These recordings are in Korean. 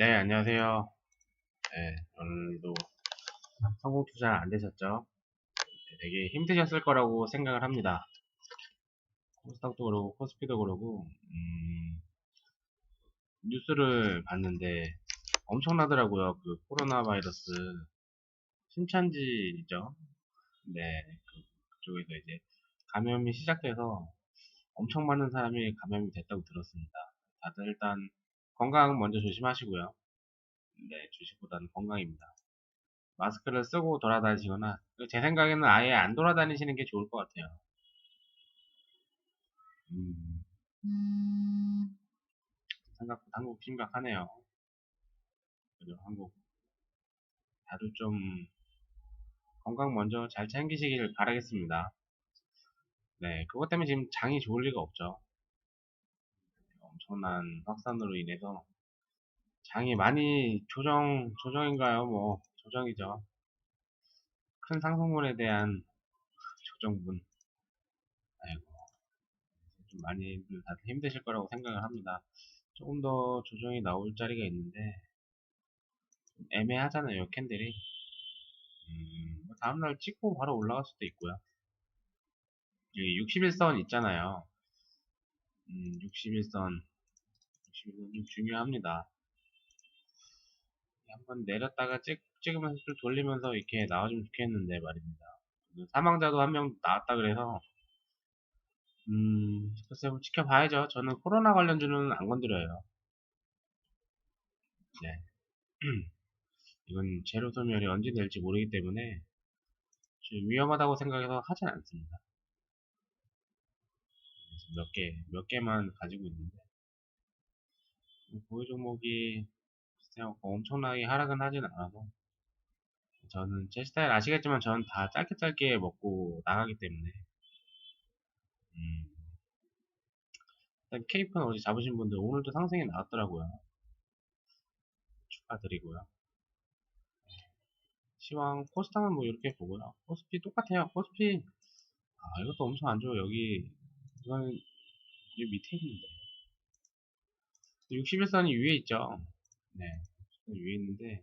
네, 안녕하세요. 네, 오늘도 성공 투자 안 되셨죠? 네, 되게 힘드셨을 거라고 생각을 합니다. 코스닥도 그러고 코스피도 그러고 음, 뉴스를 봤는데 엄청나더라고요. 그 코로나 바이러스 신천지죠. 네, 그, 그쪽에서 이제 감염이 시작돼서 엄청 많은 사람이 감염이 됐다고 들었습니다. 다들 일단 건강 먼저 조심하시고요. 네, 주식보다는 건강입니다. 마스크를 쓰고 돌아다니시거나 제 생각에는 아예 안 돌아다니시는 게 좋을 것 같아요. 음, 생각보다 한국 심각하네요. 그리고 한국 다들 좀 건강 먼저 잘 챙기시길 바라겠습니다. 네, 그것 때문에 지금 장이 좋을 리가 없죠. 엄청난 확산으로 인해서 장이 많이 조정, 조정인가요? 뭐, 조정이죠. 큰 상승분에 대한 조정분. 아이고, 좀 많이 다들 힘드실 거라고 생각을 합니다. 조금 더 조정이 나올 자리가 있는데, 좀 애매하잖아요, 캔들이. 음, 뭐 다음날 찍고 바로 올라갈 수도 있고요. 61선 있잖아요. 음, 61선. 61선 좀 중요합니다. 한번 내렸다가 찍, 찍으면서 좀 돌리면서 이렇게 나와주면 좋겠는데 말입니다. 사망자도 한 명 나왔다 그래서 음 글쎄 뭐 지켜봐야죠. 저는 코로나 관련주는 안 건드려요. 네. 이건 재료 소멸이 언제 될지 모르기 때문에 좀 위험하다고 생각해서 하진 않습니다. 몇 개, 몇 개만 가지고 있는데 보유 종목이 글쎄요, 엄청나게 하락은 하진 않아서 저는 제 스타일 아시겠지만 저는 다 짧게 짧게 먹고 나가기 때문에. 음, 일단 케이프는 어제 잡으신 분들 오늘도 상승이 나왔더라고요. 축하드리고요. 시황 코스닥은 뭐 이렇게 보고요. 코스피 똑같아요. 코스피 아 이것도 엄청 안 좋아요. 여기 이거는 이 밑에 있는데 61선이 위에 있죠 네 위에 있는데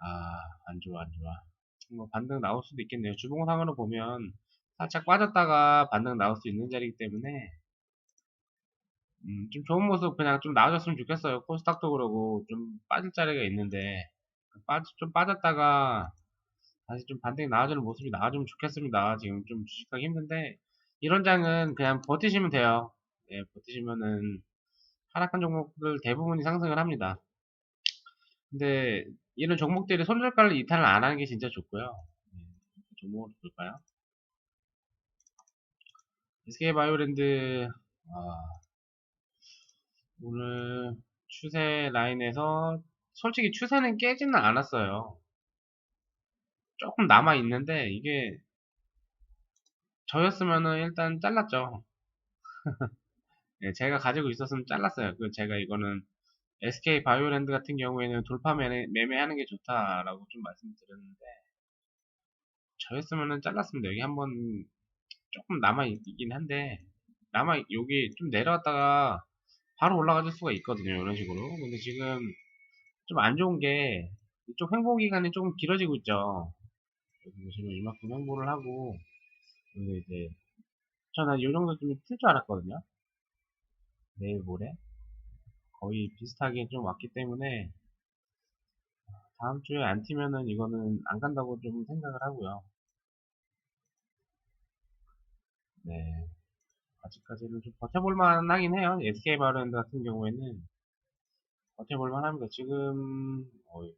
아, 안 좋아, 안 좋아. 뭐 반등 나올 수도 있겠네요. 주봉상으로 보면 살짝 빠졌다가 반등 나올 수 있는 자리이기 때문에 음, 좀 좋은 모습 그냥 좀 나아졌으면 좋겠어요. 코스닥도 그러고 좀 빠질 자리가 있는데 빠, 좀 빠졌다가 다시 좀 반등이 나아지는 모습이 나와주면 좋겠습니다. 지금 좀 주식하기 힘든데 이런 장은 그냥 버티시면 돼요. 예, 버티시면은 하락한 종목들 대부분이 상승을 합니다. 근데 이런 종목들이 손절가를 이탈을 안 하는 게 진짜 좋고요. 네, 종목을 볼까요? SK 바이오랜드 아, 오늘 추세 라인에서 솔직히 추세는 깨지는 않았어요. 조금 남아 있는데 이게 저였으면은 일단 잘랐죠. 네, 제가 가지고 있었으면 잘랐어요. 그 제가 이거는 SK 바이오랜드 같은 경우에는 돌파 매매, 매매하는 게 좋다라고 좀 말씀드렸는데 저였으면은 잘랐습니다. 여기 한번 조금 남아 있긴 한데 남아 여기 좀 내려왔다가 바로 올라가줄 수가 있거든요. 이런 식으로. 근데 지금 좀 안 좋은 게 이쪽 횡보 기간이 조금 길어지고 있죠. 여기 보시면 이만큼 횡보를 하고 그리고 이제 저는 이 정도쯤 틀줄 알았거든요. 내일 모레 거의 비슷하게 좀 왔기 때문에 다음 주에 안 튀면은 이거는 안 간다고 좀 생각을 하고요. 네. 아직까지는 좀 버텨볼만 하긴 해요. SK 바이오랜드 같은 경우에는 버텨볼만 합니다. 지금, 어, 여기.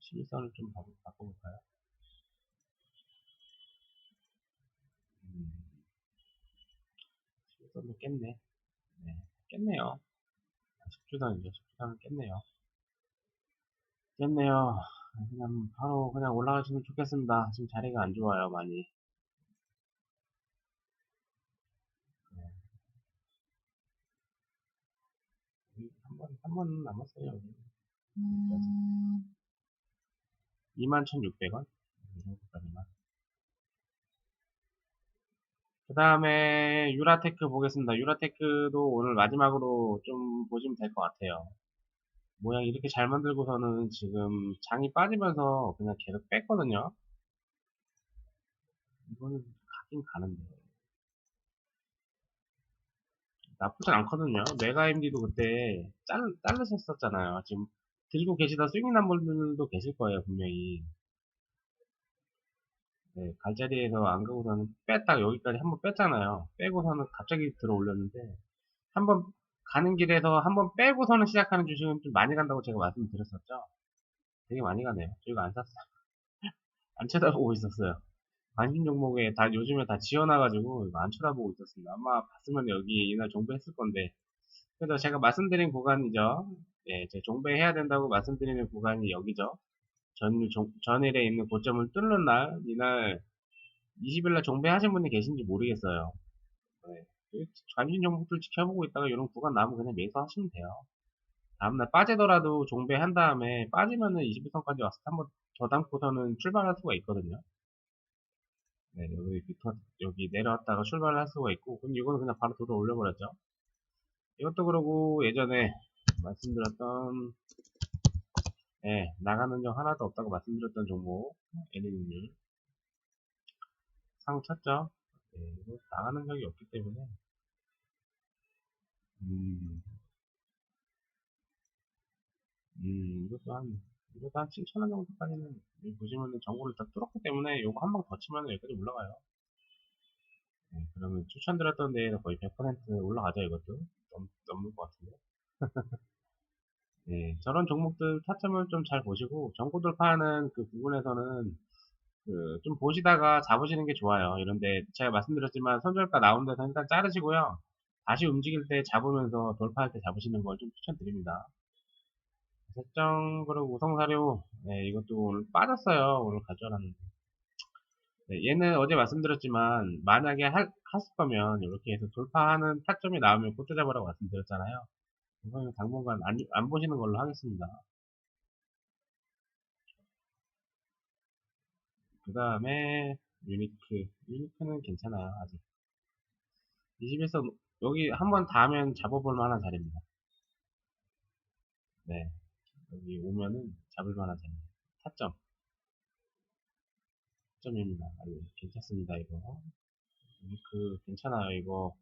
11선을 좀 바꿔볼까요? 음, 11선도 깼네. 네, 깼네요. 10주단이죠. 10주단은 깼네요. 깼네요. 그냥 바로 그냥 올라가시면 좋겠습니다. 지금 자리가 안 좋아요, 많이. 네. 한 번, 한 번 남았어요, 여기. 음... 21,600원? 이 정도까지만. 그 다음에 유라테크 보겠습니다. 유라테크도 오늘 마지막으로 좀 보시면 될 것 같아요. 모양 이렇게 잘 만들고서는 지금 장이 빠지면서 그냥 계속 뺐거든요. 이거는 가긴 가는데. 나쁘진 않거든요. 메가MD도 그때 잘, 자르셨었잖아요. 지금 들고 계시다 스윙난 분들도 계실 거예요, 분명히. 네, 갈자리에서 안 가고서는 뺐다가 여기까지 한번 뺐잖아요. 빼고서는 갑자기 들어 올렸는데, 한번 가는 길에서 한번 빼고서는 시작하는 주식은 좀 많이 간다고 제가 말씀드렸었죠. 되게 많이 가네요. 저희가 안 샀어요. 안 쳐다보고 있었어요. 관심 종목에 다 요즘에 다 지어놔가지고 안 쳐다보고 있었습니다. 아마 봤으면 여기 이날 종배했을 건데. 그래서 제가 말씀드린 구간이죠. 네, 제 종배해야 된다고 말씀드리는 구간이 여기죠. 전, 종, 전일에 있는 고점을 뚫는 날, 이날 20일날 종배하신 분이 계신지 모르겠어요. 네. 관심 종목들 지켜보고 있다가 이런 구간 나오면 그냥 매수하시면 돼요. 다음날 빠지더라도 종배한 다음에 빠지면은 21선까지 와서 한번 더 담고서는 출발할 수가 있거든요. 네, 여기 밑에, 여기 내려왔다가 출발을 할 수가 있고, 그럼 이거는 그냥 바로 들어 올려버렸죠. 이것도 그러고 예전에 말씀드렸던, 예, 나가는 점 하나도 없다고 말씀드렸던 종목, LNU. 상 쳤죠? 예, 이거 나가는 적이 없기 때문에, 음, 음, 이것도 한, 이것도 한 7천원 정도까지는, 보시면은 정보를 다 뚫었기 때문에, 요거 한 방 더 치면 여기까지 올라가요. 네, 그러면 추천드렸던 데에서 거의 100% 올라가죠, 이것도. 넘, 넘을 것 같은데. 네, 저런 종목들 타점을 좀 잘 보시고, 정보 돌파하는 그 부분에서는, 그, 좀 보시다가 잡으시는 게 좋아요. 이런데, 제가 말씀드렸지만, 선절가 나온 데서 일단 자르시고요. 다시 움직일 때 잡으면서 돌파할 때 잡으시는 걸 좀 추천드립니다. 설정, 그리고 우성사료, 네, 이것도 오늘 빠졌어요. 오늘 가져왔는데. 네, 얘는 어제 말씀드렸지만, 만약에 하, 하실 거면, 이렇게 해서 돌파하는 타점이 나오면 꽂아 잡으라고 말씀드렸잖아요. 이거는 당분간 안, 안 보시는 걸로 하겠습니다. 그 다음에, 유니크. 유니크는 괜찮아요, 아직. 21선, 여기 한 번 닿으면 잡아볼 만한 자리입니다. 네. 여기 오면은 잡을 만한 자리. 타점. 타점입니다. 아유, 괜찮습니다, 이거. 유니크, 괜찮아요, 이거.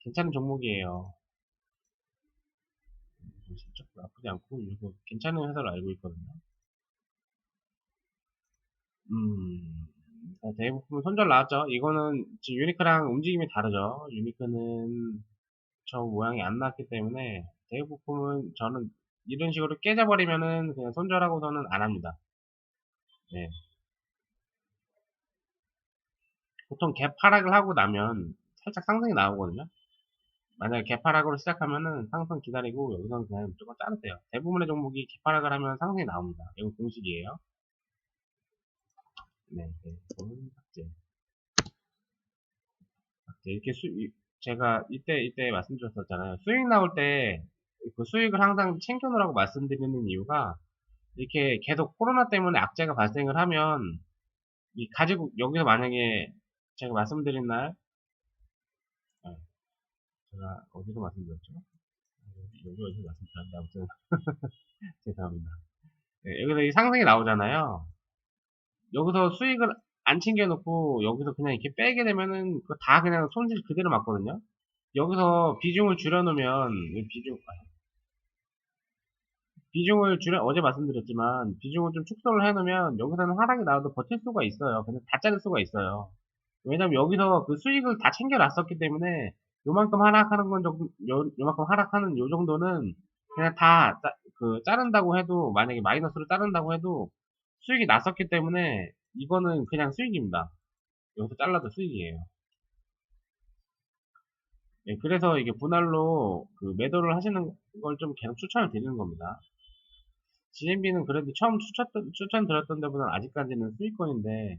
괜찮은 종목이에요. 실적 나쁘지 않고, 이거 괜찮은 회사로 알고 있거든요. 음, 대부분 손절 나왔죠. 이거는 지금 유니크랑 움직임이 다르죠. 유니크는 저 모양이 안 나왔기 때문에 대부품은 저는 이런 식으로 깨져버리면은 그냥 손절하고서는 안 합니다. 네. 보통 개파락을 하고 나면 살짝 상승이 나오거든요. 만약에 개파락으로 시작하면은 상승 기다리고 여기서는 그냥 무조건 자르세요. 대부분의 종목이 개파락을 하면 상승이 나옵니다. 이건 공식이에요. 네, 네. 삭제. 삭제. 이렇게 수, 제가 이때, 이때 말씀드렸었잖아요. 수익 나올 때, 그 수익을 항상 챙겨놓으라고 말씀드리는 이유가, 이렇게 계속 코로나 때문에 악재가 발생을 하면, 이 가지고, 여기서 만약에 제가 말씀드린 날, 네. 제가 어디서 말씀드렸죠? 여기 어디서 말씀드렸는데, 아무튼, 죄송합니다. 네, 여기서 이 상승이 나오잖아요. 여기서 수익을 안 챙겨놓고 여기서 그냥 이렇게 빼게 되면은 다 그냥 손실 그대로 맞거든요. 여기서 비중을 줄여놓으면 비중 비중을 줄여 어제 말씀드렸지만 비중을 좀 축소를 해놓으면 여기서는 하락이 나와도 버틸 수가 있어요. 그냥 다 자를 수가 있어요. 왜냐면 여기서 그 수익을 다 챙겨놨었기 때문에 요만큼 하락하는 건 조금 요, 요만큼 하락하는 요 정도는 그냥 다 그 자른다고 해도 만약에 마이너스로 자른다고 해도 수익이 났었기 때문에 이거는 그냥 수익입니다. 여기서 잘라도 수익이에요. 네, 그래서 이게 분할로 그 매도를 하시는 걸 좀 계속 추천을 드리는 겁니다. GMB는 그래도 처음 추천, 추천드렸던 데보다는 아직까지는 수익권인데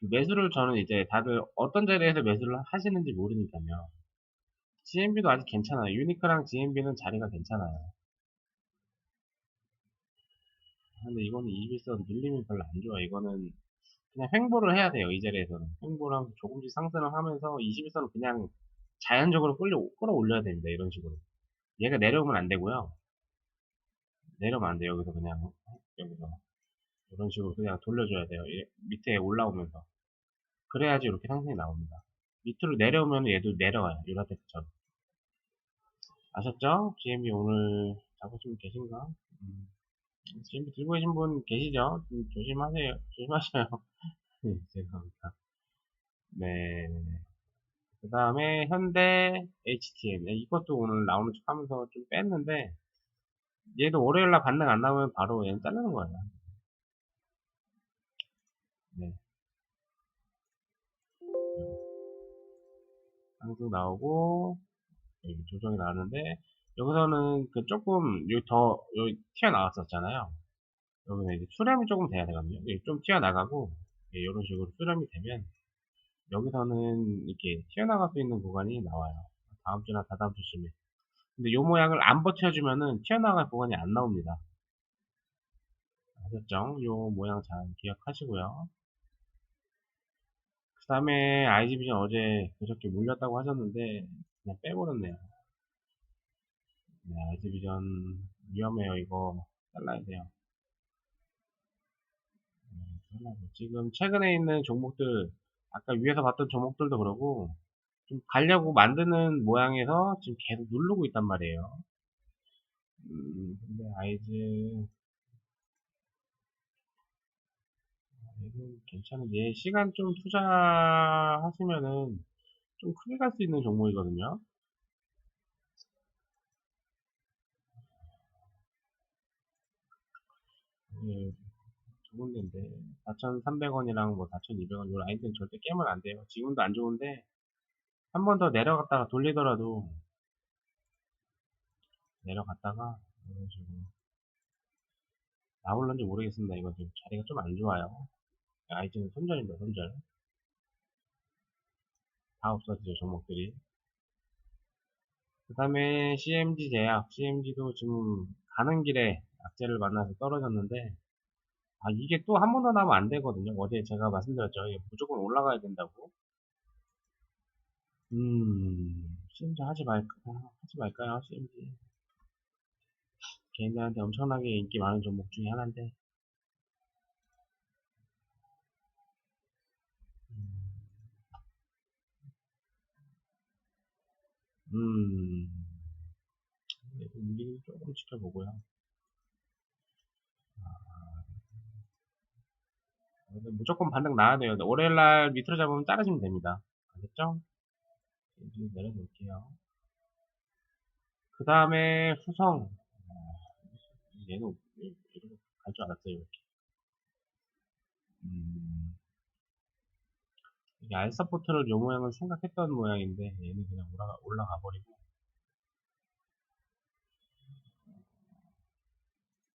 그 매수를 저는 이제 다들 어떤 자리에서 매수를 하시는지 모르니까요. GMB도 아직 괜찮아요. 유니크랑 GMB는 자리가 괜찮아요. 근데 이거는 21선 눌림이 별로 안 좋아. 이거는 그냥 횡보를 해야 돼요. 이 자리에서는. 하면서 조금씩 상승을 하면서 21선은 그냥 자연적으로 끌려, 끌어올려야 됩니다. 이런 식으로. 얘가 내려오면 안 되고요. 내려면 안 돼요. 여기서 그냥, 여기서. 이런 식으로 그냥 돌려줘야 돼요. 얘 밑에 올라오면서. 그래야지 이렇게 상승이 나옵니다. 밑으로 내려오면 얘도 내려가요. 유라텍스처럼. 아셨죠? GMB 오늘 잡으시면 계신가? 음. GMB 들고 계신 분 계시죠? 좀 조심하세요. 조심하셔요. 네, 죄송합니다. 네. 그 다음에 현대 HTM. 네, 이것도 오늘 나오는 척 하면서 좀 뺐는데, 얘도 월요일날 반등 안 나오면 바로 얘는 자르는 거예요. 네. 상승 나오고, 여기 조정이 나왔는데, 여기서는 그 조금, 여기 더, 여기 튀어나왔었잖아요. 여기는 이제 수렴이 조금 돼야 되거든요. 여기 좀 튀어나가고, 예, 이런 식으로 수렴이 되면, 여기서는 이렇게 튀어나갈 수 있는 구간이 나와요. 다음 주나 다다음 주쯤에. 근데 요 모양을 안 버텨주면은 튀어나갈 구간이 안 나옵니다. 아셨죠? 요 모양 잘 기억하시고요. 그 다음에 아이지비전 어제 그저께 물렸다고 하셨는데 그냥 빼버렸네요. 네, 아이지비전 위험해요. 이거 잘라야 돼요. 네. 지금 최근에 있는 종목들 아까 위에서 봤던 종목들도 그러고 좀 가려고 만드는 모양에서 지금 계속 누르고 있단 말이에요. 음, 근데 아이즈 괜찮은데 시간 좀 투자하시면은 좀 크게 갈 수 있는 종목이거든요. 예, 좋은 데인데 4,300원이랑 뭐 4,200원 요 라인들은 절대 깨면 안 돼요. 지금도 안 좋은데 한 번 더 내려갔다가 돌리더라도 내려갔다가 이런 식으로 나올런지 모르겠습니다. 이거 지금 자리가 좀 안 좋아요. 아이즈는 손절입니다. 손절. 다 없어지죠 종목들이. 그 다음에 CMG 제약, CMG도 지금 가는 길에 악재를 만나서 떨어졌는데 아 이게 또 한 번 더 나면 안 되거든요. 어제 제가 말씀드렸죠. 무조건 올라가야 된다고. 음, CMG 하지 말까, 하지 말까요, CMG? 개인들한테 엄청나게 인기 많은 종목 중에 하나인데, 음, 우리 조금 지켜보고요. 무조건 반등 나야 돼요. 월요일날 밑으로 잡으면 자르시면 됩니다. 알겠죠? 이제 내려놓을게요. 그 다음에 후성. 얘는 이렇게 갈줄 알았어요. 이렇게. 음, 알서포트를 요 모양을 생각했던 모양인데 얘는 그냥 올라가, 올라가 버리고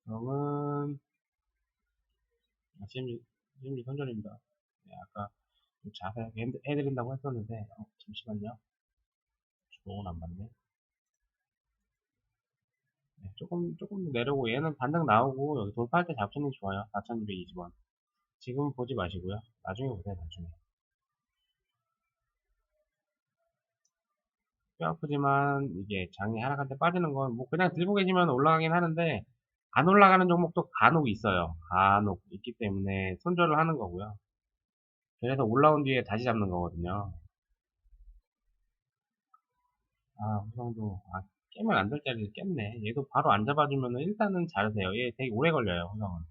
그러면 CMG, CMG 선전입니다. 네, 아까 자세하게 해드린다고 했었는데 어, 잠시만요. 주봉은 안 봤네. 네, 조금 조금 내려오고 얘는 반등 나오고 여기 돌파할 때 잡히는 게 좋아요. 4,220원. 지금 보지 마시고요. 나중에 보세요. 나중에. 뼈 아프지만 이게 장이 하락할 때 빠지는 건 뭐 그냥 들고 계시면 올라가긴 하는데 안 올라가는 종목도 간혹 있어요. 간혹 있기 때문에 손절을 하는 거고요. 그래서 올라온 뒤에 다시 잡는 거거든요. 아, 후성도, 아, 깨면 안 될 자리를 깼네. 얘도 바로 안 잡아주면은 일단은 잘하세요. 얘 되게 오래 걸려요, 후성은.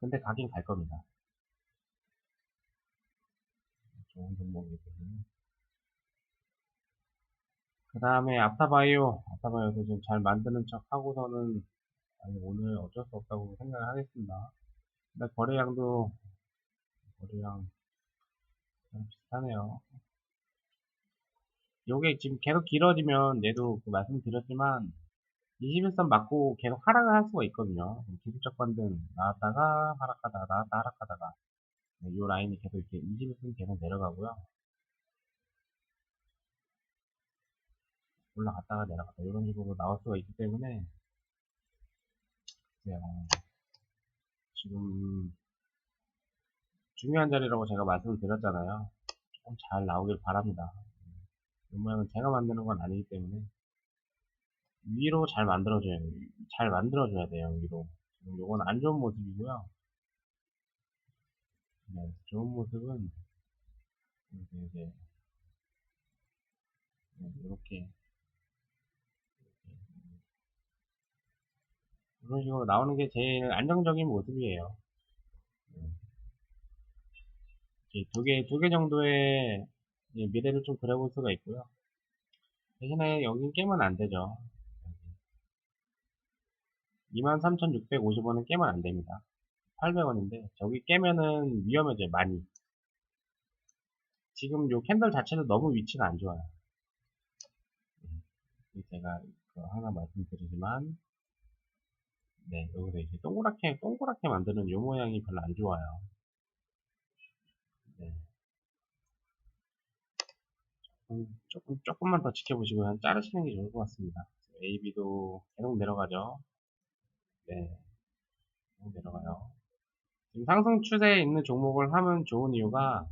근데 가긴 갈 겁니다. 좋은 때문에. 그 다음에 아타바이오, 아타바이오도 지금 잘 만드는 척 하고서는, 아니, 오늘 어쩔 수 없다고 생각을 하겠습니다. 근데 거래량도, 거래량, 비슷하네요. 요게 지금 계속 길어지면, 얘도 그 말씀드렸지만, 21선 맞고 계속 하락을 할 수가 있거든요. 기술적 반등 나왔다가 하락하다가 나왔다 하락하다가 네, 이 라인이 계속 이렇게 21선 계속 내려가고요. 올라갔다가 내려갔다 이런 식으로 나올 수가 있기 때문에 네, 지금 중요한 자리라고 제가 말씀을 드렸잖아요. 조금 잘 나오길 바랍니다. 이 모양은 제가 만드는 건 아니기 때문에 위로 잘 만들어줘야 돼요. 잘 만들어줘야 돼요, 위로. 지금 요건 안 좋은 모습이고요. 네, 좋은 모습은 이렇게 이제 네, 이렇게 이런 식으로 나오는 게 제일 안정적인 모습이에요. 두 개, 두 개 정도의 예, 미래를 좀 그려볼 수가 있고요. 대신에 여긴 깨면 안 되죠. 23,650원은 깨면 안 됩니다. 800원인데, 저기 깨면은 위험해져요, 많이. 지금 요 캔들 자체도 너무 위치가 안 좋아요. 네, 제가 하나 말씀드리지만, 네, 여기서 이제 동그랗게, 동그랗게 만드는 요 모양이 별로 안 좋아요. 네. 조금, 조금, 조금만 더 지켜보시고 한 자르시는 게 좋을 것 같습니다. AB도 계속 내려가죠. 네. 계속 내려가요. 지금 상승 추세에 있는 종목을 하면 좋은 이유가,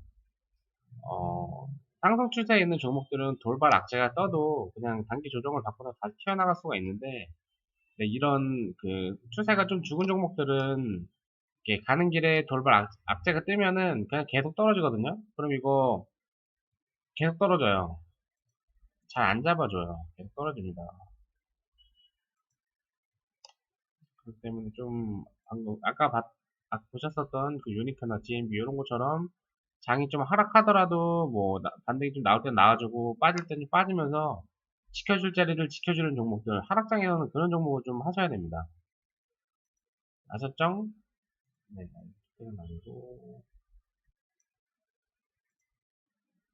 어, 상승 추세에 있는 종목들은 돌발 악재가 떠도 그냥 단기 조정을 받고서 다시 튀어나갈 수가 있는데, 네, 이런 그 추세가 좀 죽은 종목들은 가는 길에 돌발 악, 악재가 뜨면은 그냥 계속 떨어지거든요. 그럼 이거 계속 떨어져요. 잘 안 잡아줘요. 계속 떨어집니다. 그렇기 때문에 좀 방금 아까 봤, 아, 보셨었던 그 유니크나 GMB 이런 것처럼 장이 좀 하락하더라도 뭐 반등이 좀 나올 땐 나와주고 빠질 때는 빠지면서 지켜줄 자리를 지켜주는 종목들 하락장에서는 그런 종목을 좀 하셔야 됩니다. 아셨죠? 네, 아니고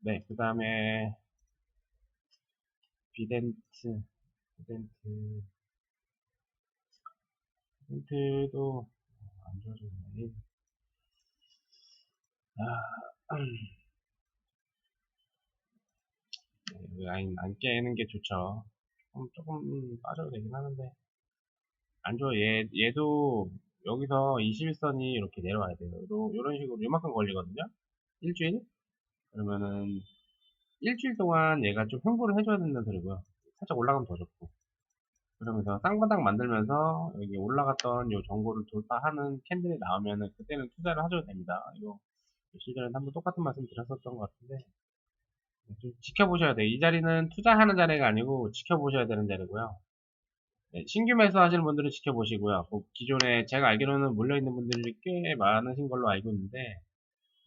네, 그 다음에 비덴트 비덴트 비덴트도 안 좋아지네 아, 네, 라인 안 깨는 게 좋죠. 조금, 조금 빠져도 되긴 하는데. 안 좋아. 얘, 얘도 여기서 21선이 이렇게 내려와야 돼요. 요, 요 런 식으로 요만큼 걸리거든요. 일주일? 그러면은 일주일 동안 얘가 좀 횡보를 해줘야 된다는 소리고요. 살짝 올라가면 더 좋고. 그러면서 쌍바닥 만들면서 여기 올라갔던 요 정보를 돌파하는 캔들이 나오면은 그때는 투자를 하셔도 됩니다. 이거 며칠 전에 한번 똑같은 말씀 드렸었던 것 같은데 좀 지켜보셔야 돼요. 이 자리는 투자하는 자리가 아니고 지켜보셔야 되는 자리고요. 네, 신규 매수 하시는 분들은 지켜보시고요. 뭐 기존에 제가 알기로는 물려있는 분들이 꽤 많으신 걸로 알고 있는데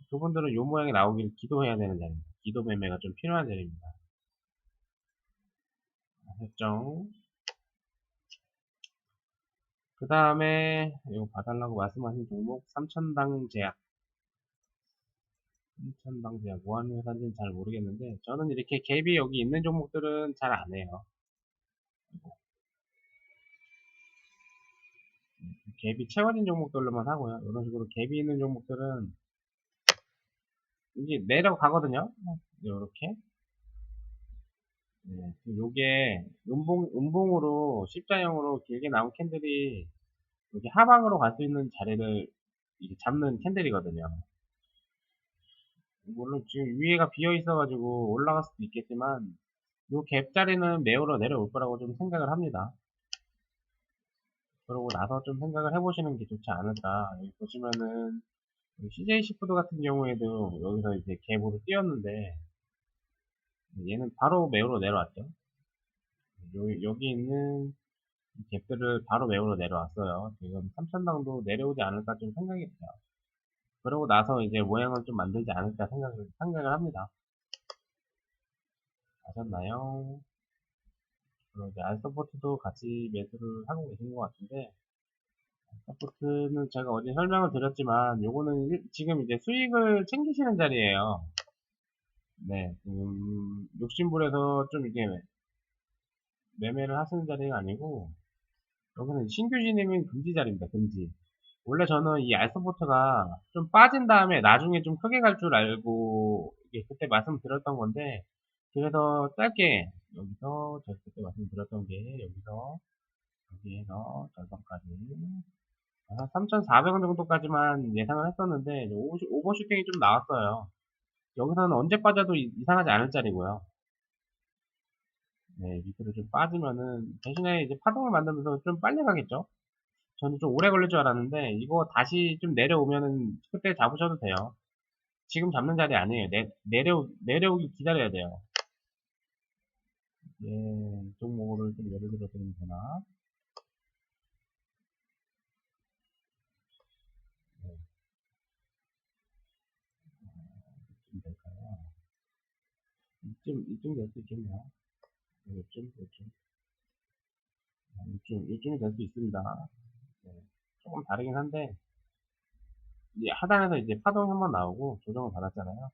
그분들은 요 모양이 나오길 기도해야 되는 자리입니다. 기도 매매가 좀 필요한 자리입니다. 아셨죠? 그 다음에 이거 봐달라고 말씀하신 종목 3천당 제약 3천당 제약 뭐하는 회사인지는 잘 모르겠는데 저는 이렇게 갭이 여기 있는 종목들은 잘 안 해요. 갭이 채워진 종목들로만 하고요. 이런 식으로 갭이 있는 종목들은 이게 내려가거든요. 이렇게. 네, 요게 음봉, 음봉으로 십자형으로 길게 나온 캔들이 여기 하방으로 갈 수 있는 자리를 잡는 캔들이거든요. 물론 지금 위에가 비어 있어가지고 올라갈 수도 있겠지만 요 갭 자리는 매우러 내려올 거라고 좀 생각을 합니다. 그러고 나서 좀 생각을 해보시는 게 좋지 않을까. 여기 보시면은 CJ 시푸드 같은 경우에도 여기서 이제 갭으로 뛰었는데 얘는 바로 매우로 내려왔죠. 요, 여기 있는 갭들을 바로 매우로 내려왔어요. 지금 3천당도 내려오지 않을까 좀 생각이 돼요. 그러고 나서 이제 모양을 좀 만들지 않을까 생각을, 생각을 합니다. 아셨나요? 그리고 이제 알서포트도 같이 매수를 하고 계신 것 같은데 서포트는 제가 어제 설명을 드렸지만 요거는 일, 지금 이제 수익을 챙기시는 자리예요. 네, 지금 욕심부려서 좀 이게 매매를 하시는 자리가 아니고 여기는 신규 진입은 금지 자리입니다. 금지. 원래 저는 이 알서포트가 좀 빠진 다음에 나중에 좀 크게 갈 줄 알고 그때 말씀드렸던 건데 그래서 짧게 여기서 제가 그때 말씀드렸던 게 여기서 여기에서 절반까지 3,400원 정도까지만 예상을 했었는데 오버슈팅이 좀 나왔어요. 여기서는 언제 빠져도 이상하지 않을 자리고요. 네, 밑으로 좀 빠지면은 대신에 이제 파동을 만들면서 좀 빨리 가겠죠. 저는 좀 오래 걸릴 줄 알았는데 이거 다시 좀 내려오면은 그때 잡으셔도 돼요. 지금 잡는 자리 아니에요. 내, 내려 내려오기 기다려야 돼요. 예, 종목을 좀 예를 들어 드리면 되나? 네, 이쯤 될까요? 이쯤, 이쯤 될 수 있겠네요. 이쯤, 이쯤. 아, 이쯤, 이쯤이 될 수 있습니다. 네, 조금 다르긴 한데, 이제 하단에서 이제 파동이 한번 나오고 조정을 받았잖아요.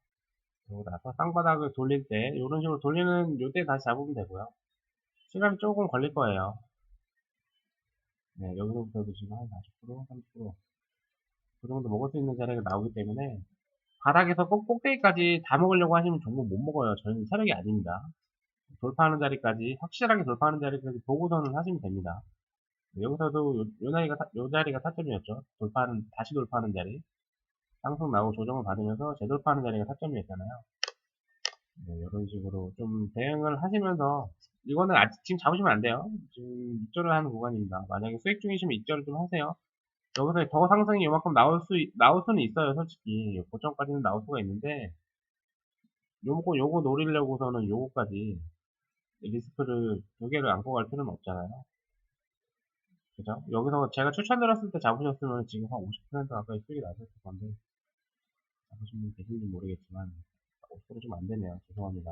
그러고 나서 쌍바닥을 돌릴 때, 이런 식으로 돌리는 요때 다시 잡으면 되고요. 시간이 조금 걸릴 거예요. 네, 여기서부터도 지금 한 40%, 30%. 그 정도 먹을 수 있는 자리가 나오기 때문에, 바닥에서 꼭 꼭대기까지 다 먹으려고 하시면 종목 못 먹어요. 저희는 세력이 아닙니다. 돌파하는 자리까지, 확실하게 돌파하는 자리까지 보고서는 하시면 됩니다. 여기서도 요, 요 자리가, 타- 요 자리가 타점이었죠. 돌파하는, 다시 돌파하는 자리. 상승 나오고 조정을 받으면서 재돌파하는 자리가 타점이었잖아요. 네, 이런 식으로 좀 대응을 하시면서, 이거는 아직 지금 잡으시면 안 돼요. 지금 입절을 하는 구간입니다. 만약에 수익 중이시면 입절을 좀 하세요. 여기서 더 상승이 요만큼 나올 수, 있- 나올 수는 있어요, 솔직히. 고점까지는 나올 수가 있는데, 요거, 요거 노리려고서는 요거까지 리스크를 두 개를 안고 갈 필요는 없잖아요. 그죠? 여기서 제가 추천드렸을 때 잡으셨으면 지금 한 50% 가까이 수익이 나셨을 건데, 잡으신 분 계신지 모르겠지만, 50%좀 안 되네요. 죄송합니다.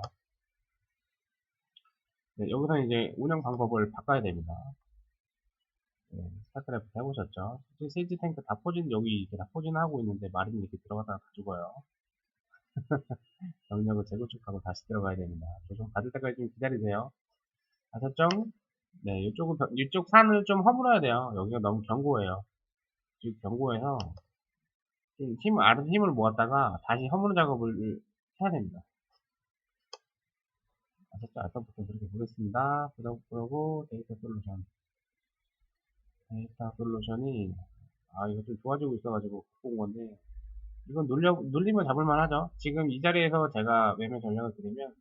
네, 여기서 이제 운영 방법을 바꿔야 됩니다. 네, 스타크래프트 해보셨죠? 세지 탱크 다 포진, 여기 이렇게 다 포진하고 있는데, 마린이 이렇게 들어가다가 다 죽어요. 병력을 재구축하고 다시 들어가야 됩니다. 조정 받을 때까지 좀 기다리세요. 아셨죠? 네, 이쪽은, 벼- 이쪽 산을 좀 허물어야 돼요. 여기가 너무 견고해요. 지금 견고해서, 좀 힘, 아래서 힘을 모았다가 다시 허무는 작업을 해야 됩니다. 아셨죠? 알파부터 그렇게 보겠습니다. 그러고 데이터 솔루션. 데이터 솔루션이, 아, 이거 좀 좋아지고 있어가지고 갖고 온 건데, 이건 눌려, 눌리면 잡을만 하죠. 지금 이 자리에서 제가 매매 전략을 드리면,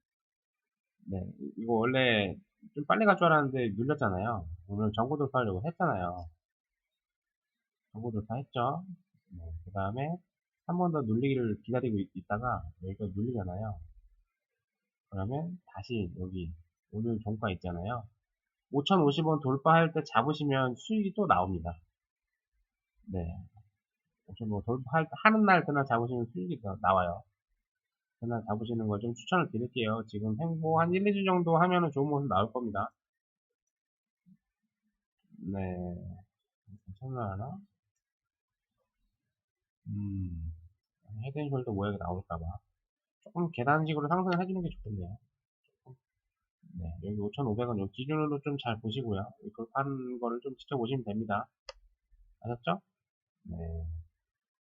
네, 이- 이거 원래 좀 빨리 갈 줄 알았는데 눌렸잖아요. 오늘 정보 돌파하려고 했잖아요. 정보 돌파했죠. 네, 그 다음에 한 번 더 눌리기를 기다리고 있, 있다가 여기가 눌리잖아요. 그러면 다시 여기 오늘 종가 있잖아요. 5,050원 돌파할 때 잡으시면 수익이 또 나옵니다. 네. 5,050원 돌파할 때 하는 날 그날 잡으시면 수익이 더 나와요. 그날 잡으시는 걸 좀 추천을 드릴게요. 지금 행보 한 1, 2주 정도 하면은 좋은 모습 나올 겁니다. 네. 괜찮나? 음. 헤드앤숄더 모양이 나올까봐. 조금 계단식으로 상승을 해주는 게 좋겠네요. 네. 여기 5,500원 요 기준으로 좀 잘 보시고요. 이 돌파하는 거를 좀 지켜보시면 됩니다. 아셨죠? 네.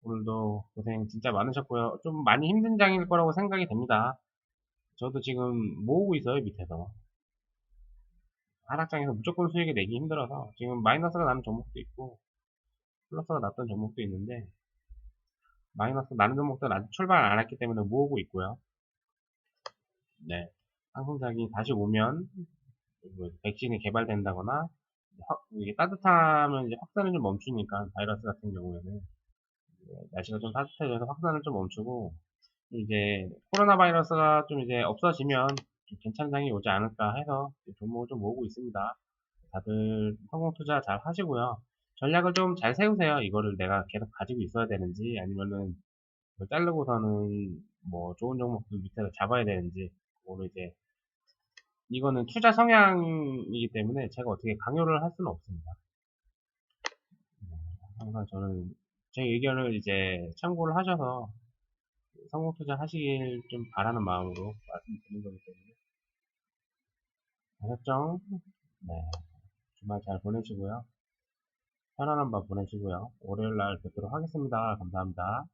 오늘도 고생 진짜 많으셨고요. 좀 많이 힘든 장일 거라고 생각이 됩니다. 저도 지금 모으고 있어요, 밑에서. 하락장에서 무조건 수익을 내기 힘들어서 지금 마이너스가 나는 종목도 있고 플러스가 났던 종목도 있는데 마이너스 나는 종목들은 아직 출발 안 했기 때문에 모으고 있고요. 네. 상승작이 다시 오면 뭐 백신이 개발된다거나 확- 이게 따뜻하면 이제 확산을 좀 멈추니까 바이러스 같은 경우에는 이제 날씨가 좀 따뜻해져서 확산을 좀 멈추고 이제 코로나 바이러스가 좀 이제 없어지면 좀 괜찮은 장이 오지 않을까 해서 종목을 좀 모으고 있습니다. 다들 성공 투자 잘 하시고요. 전략을 좀 잘 세우세요. 이거를 내가 계속 가지고 있어야 되는지 아니면은 이걸 자르고서는 뭐 좋은 종목들 밑에서 잡아야 되는지 그거를 이제 이거는 투자 성향이기 때문에 제가 어떻게 강요를 할 수는 없습니다. 네, 항상 저는 제 의견을 이제 참고를 하셔서 성공 투자 하시길 좀 바라는 마음으로 말씀드리는 거기 때문에 아셨죠? 네. 주말 잘 보내시고요. 편안한 밤 보내시고요. 월요일 날 뵙도록 하겠습니다. 감사합니다.